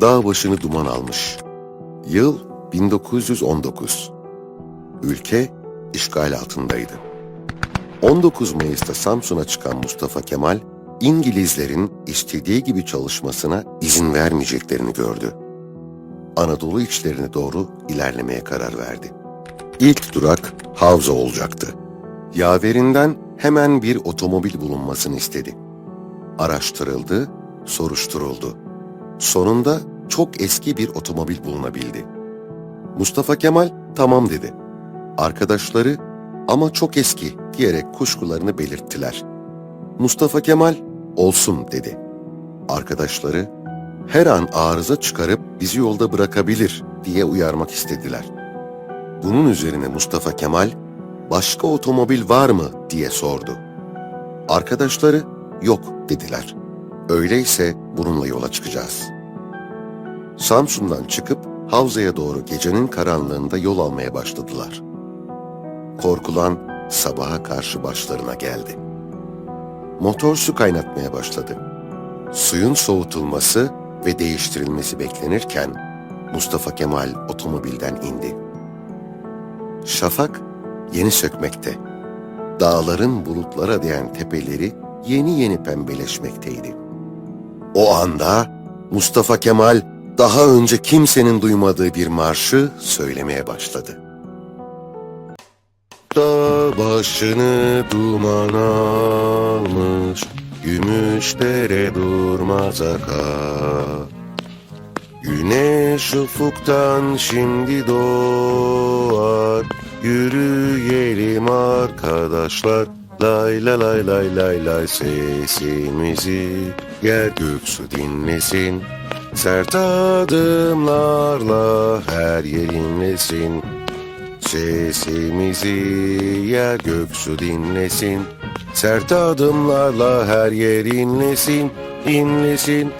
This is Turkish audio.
dağ başını duman almış. Yıl 1919. Ülke işgal altındaydı. 19 Mayıs'ta Samsun'a çıkan Mustafa Kemal, İngilizlerin istediği gibi çalışmasına izin vermeyeceklerini gördü. Anadolu içlerine doğru ilerlemeye karar verdi. İlk durak Havza olacaktı. Yaverinden hemen bir otomobil bulunmasını istedi. Araştırıldı, soruşturuldu. Sonunda çok eski bir otomobil bulunabildi. Mustafa Kemal tamam dedi. Arkadaşları ama çok eski diyerek kuşkularını belirttiler. Mustafa Kemal olsun dedi. Arkadaşları her an arıza çıkarıp bizi yolda bırakabilir diye uyarmak istediler. Bunun üzerine Mustafa Kemal başka otomobil var mı diye sordu. Arkadaşları yok dediler. Öyleyse bununla yola çıkacağız. Samsun'dan çıkıp Havza'ya doğru gecenin karanlığında yol almaya başladılar. Korkulan sabaha karşı başlarına geldi. Motor su kaynatmaya başladı. Suyun soğutulması ve değiştirilmesi beklenirken Mustafa Kemal otomobilden indi. Şafak yeni sökmekte. Dağların bulutlara değen tepeleri yeni yeni pembeleşmekteydi. O anda Mustafa Kemal daha önce kimsenin duymadığı bir marşı söylemeye başladı. Dağ başını duman almış, gümüşlere durmaz akar. Güneş ufuktan şimdi doğar, yürüyelim arkadaşlar. Lay lay lay lay lay lay sesimizi yer göksu dinlesin. Sert adımlarla her yer inlesin. Sesimizi yer göksu dinlesin. Sert adımlarla her yer inlesin, inlesin,